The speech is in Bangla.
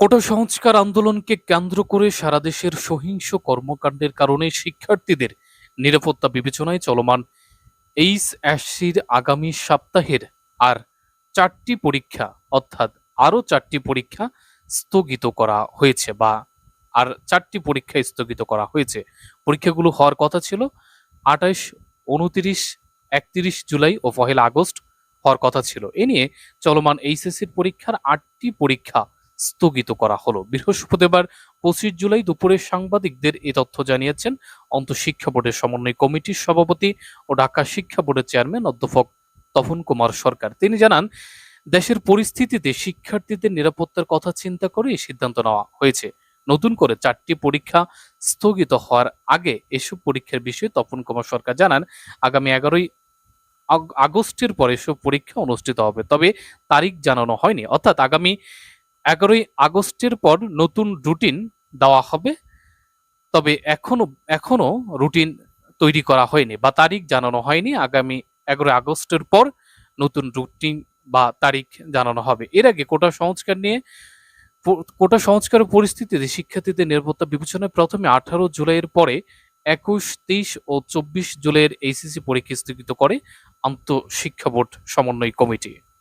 কোটা সংস্কার আন্দোলনকে কেন্দ্র করে সারা দেশের সহিংস কর্মকাণ্ডের কারণে শিক্ষার্থীদের নিরাপত্তা বিবেচনায় চলমান এইচ এসসির আগামী সপ্তাহের আর চারটি পরীক্ষা, অর্থাৎ আরও চারটি পরীক্ষা স্থগিত করা হয়েছে বা আর চারটি পরীক্ষা স্থগিত করা হয়েছে। পরীক্ষাগুলো হওয়ার কথা ছিল আঠাশ, উনতিরিশ, একত্রিশ জুলাই ও পহেলা আগস্ট হওয়ার কথা ছিল। এ নিয়ে চলমান এইচএসসির পরীক্ষার আটটি পরীক্ষা স্থগিত করা হলো। বৃহস্পতিবার পঁচিশ জুলাই দুপুরে সাংবাদিকদের এ তথ্য জানিয়েছেন অন্তঃশিক্ষা বোর্ডের সমন্বয় কমিটির সভাপতি ও ঢাকা শিক্ষা বোর্ডের চেয়ারম্যান অধ্যাপক তপন কুমার সরকার। তিনি জানান, দেশের পরিস্থিতিতে শিক্ষার্থীদের নিরাপত্তার কথা চিন্তা করে এই সিদ্ধান্ত নেওয়া হয়েছে। নতুন করে চারটি পরীক্ষা স্থগিত হওয়ার আগে এসব পরীক্ষার বিষয়ে তপন কুমার সরকার জানান, আগামী এগারোই আগস্টের পর এসব পরীক্ষা অনুষ্ঠিত হবে। তবে তারিখ জানানো হয়নি। অর্থাৎ আগামী এগারোই আগস্টের পর নতুন রুটিন দেওয়া হবে। তবে এখনও এখনও রুটিন তৈরি করা হয়নি বা তারিখ জানানো হয়নি। আগামী এগারোই আগস্টের পর নতুন রুটিন বা তারিখ জানানো হবে। এর আগে কোটা সংস্কার নিয়ে কোটা সংস্কারের পরিস্থিতিতে শিক্ষার্থীদের নিরাপত্তা বিবেচনায় প্রথমে আঠারো জুলাইয়ের পরে একুশ, তেইশ ও চব্বিশ জুলাইয়ের এইচএসসি পরীক্ষা স্থগিত করে আন্তঃশিক্ষা বোর্ড সমন্বয় কমিটি।